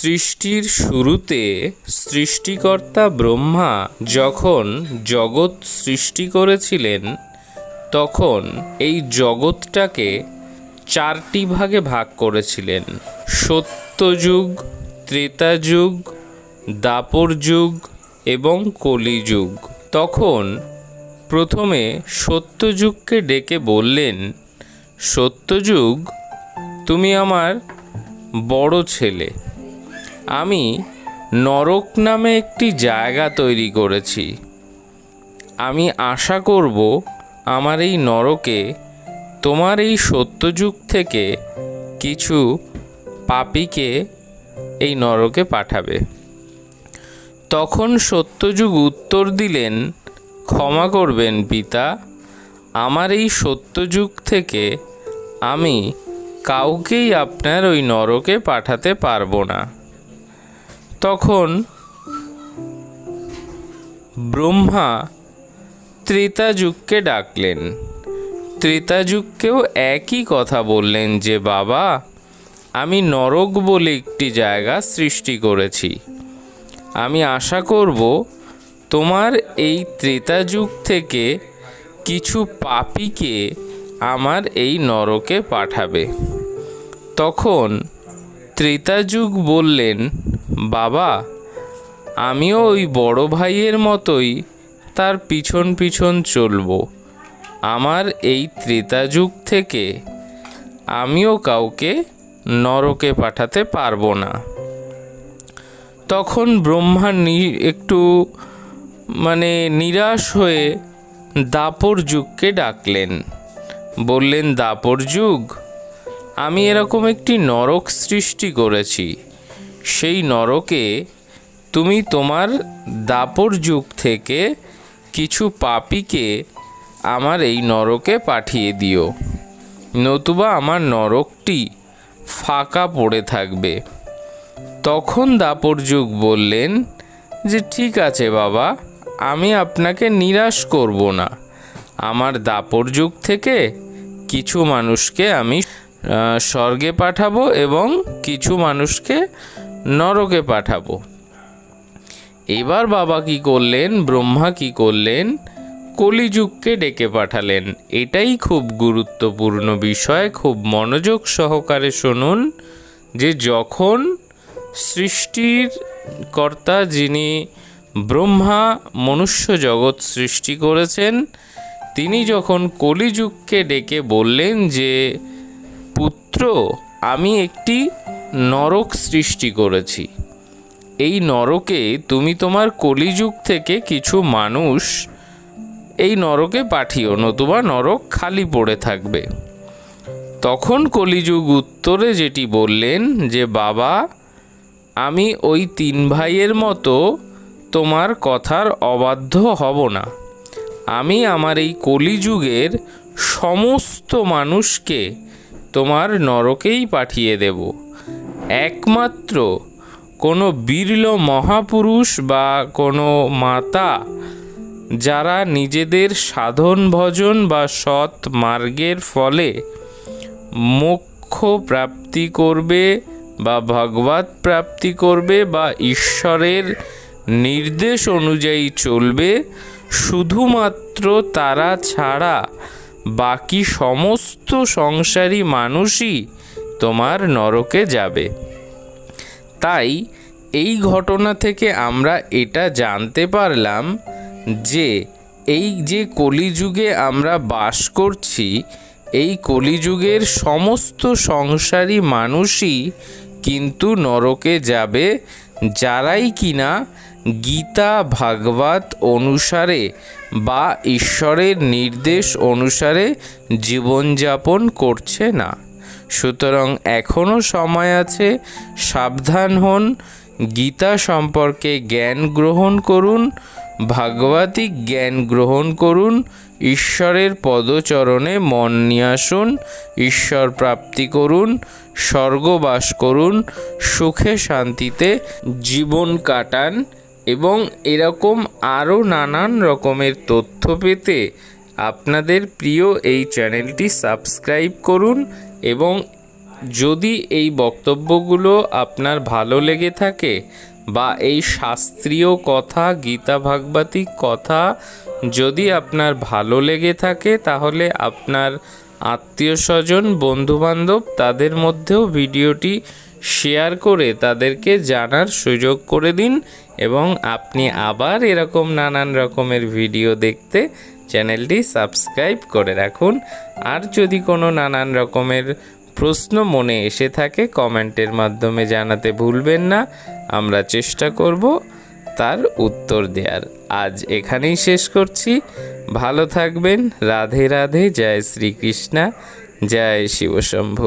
সৃষ্টির শুরুতে সৃষ্টিকর্তা ব্রহ্মা যখন জগৎ সৃষ্টি করেছিলেন, তখন এই জগৎটাকে চারটি ভাগে ভাগ করেছিলেন। সত্যযুগ, ত্রেতাযুগ দাপর যুগ এবং কলিযুগ। তখন প্রথমে সত্যযুগকে ডেকে বললেন, সত্যযুগ, তুমি আমার বড় ছেলে। আমি নরক নামে একটি জায়গা তৈরি করেছি। আমি আশা করব আমার এই নরকে তোমার এই সত্যযুগ থেকে কিছু পাপীকে এই নরকে পাঠাবে। তখন সত্যযুগ উত্তর দিলেন, ক্ষমা করবেন পিতা, আমার এই সত্যযুগ থেকে আমি কাউকেই আপনার ওই নরকে পাঠাতে পারব না। তখন ব্রহ্মা ত্রেতাযুগকে ডাকলেন। ত্রেতাযুগকেও একই কথা বললেন যে, বাবা, আমি নরক বলে একটি জায়গা সৃষ্টি করেছি। আমি আশা করব তোমার এই ত্রেতাযুগ থেকে কিছু পাপীকে আমার এই নরকে পাঠাবে। তখন ত্রেতাযুগ বললেন বাবা, আমিও ওই বড় ভাইয়ের মতোই তার পিছন পিছন চলবো। আমার এই ত্রেতা যুগ থেকে আমিও কাউকে নরকে পাঠাতে পারব না। তখন ব্রহ্মা একটু মানে নিরাশ হয়ে দাপর যুগকে ডাকলেন। বললেন, দাপর যুগ? আমি এরকম একটি নরক সৃষ্টি করেছি। সেই নরকে তুমি তোমার দাপর যুগ থেকে কিছু পাপিকে আমার এই নরকে পাঠিয়ে দিও। নতুবা আমার নরকটি ফাঁকা পড়ে থাকবে। তখন দাপর যুগ বললেন, যে ঠিক আছে বাবা, আমি আপনাকে নিরাশ করব না। আমার দাপর যুগ থেকে কিছু মানুষকে আমি স্বর্গে পাঠাবো এবং কিছু মানুষকে নরকে পাঠাবো। এবার বাবা কি করলেন, ব্রহ্মা কি করলেন, কলিযুগকে ডেকে পাঠালেন। এটাই খুব গুরুত্বপূর্ণ বিষয়, খুব মনোযোগ সহকারে শুনুন যে যখন সৃষ্টির কর্তা যিনি ব্রহ্মা মনুষ্য জগৎ সৃষ্টি করেছেন, তিনি যখন কলিযুগকে ডেকে বললেন যে, পুত্র, আমি একটি নরক সৃষ্টি করেছি। এই নরকে তুমি তোমার কলিযুগ থেকে কিছু মানুষ এই নরকে পাঠিও, নতুবা নরক খালি পড়ে থাকবে। তখন কলিযুগ উত্তরে যেটি বললেন যে, বাবা, আমি ওই তিন ভাইয়ের মতো তোমার কথার অবাধ্য হব না। আমি আমার এই কলিযুগের সমস্ত মানুষকে তোমার নরকেই পাঠিয়ে দেব। একমাত্র কোনো বিরল মহাপুরুষ বা কোনো মাতা যারা নিজেদের সাধন ভজন বা সৎ মার্গের ফলে মোক্ষ প্রাপ্তি করবে বা ভগবত প্রাপ্তি করবে বা ঈশ্বরের নির্দেশ অনুযায়ী চলবে, শুধুমাত্র তারা ছাড়া বাকি সমস্ত সংসারী মানুষই তোমার নরকে যাবে। তাই এই ঘটনা থেকে আমরা এটা জানতে পারলাম যে এই যে কলিযুগে আমরা বাস করছি, এই কলিযুগের সমস্ত সংসারী মানুষই কিন্তু নরকে যাবে, যারাই কিনা গীতা, ভাগবত অনুসারে বা ঈশ্বরের নির্দেশ অনুসারে জীবনযাপন করছে না। সুতরাং এখনও সময় আছে, সাবধান হন, গীতা সম্পর্কে জ্ঞান গ্রহণ করুন ভাগবতিক জ্ঞান গ্রহণ করুন, ঈশ্বরের পদচরণে মন নিয়ে আসুন, ঈশ্বর প্রাপ্তি করুন, স্বর্গবাস করুন, সুখে শান্তিতে জীবন কাটান এবং এরকম আরও নানান রকমের তথ্য পেতে আপনাদের প্রিয় এই চ্যানেলটি সাবস্ক্রাইব করুন এবং যদি এই বক্তব্যগুলো আপনার ভালো লেগে থাকে বা এই শাস্ত্রীয় কথা, গীতা, ভাগবতী কথা যদি আপনার ভালো লেগে থাকে, তাহলে আপনার আত্মীয় স্বজন, বন্ধুবান্ধব তাদের মধ্যেও ভিডিওটি শেয়ার করে তাদেরকে জানার সুযোগ করে দিন এবং আপনি আবার এরকম নানান রকমের ভিডিও দেখতে চ্যানেলটি সাবস্ক্রাইব করে রাখুন। আর যদি কোনো নানান রকমের প্রশ্ন মনে এসে থাকে, কমেন্টের মাধ্যমে জানাতে ভুলবেন না। আমরা চেষ্টা করব তার উত্তর দেওয়ার আজ এখানেই শেষ করছি। ভালো থাকবেন। রাধে রাধে। জয় শ্রীকৃষ্ণা। জয় শিবশম্ভু।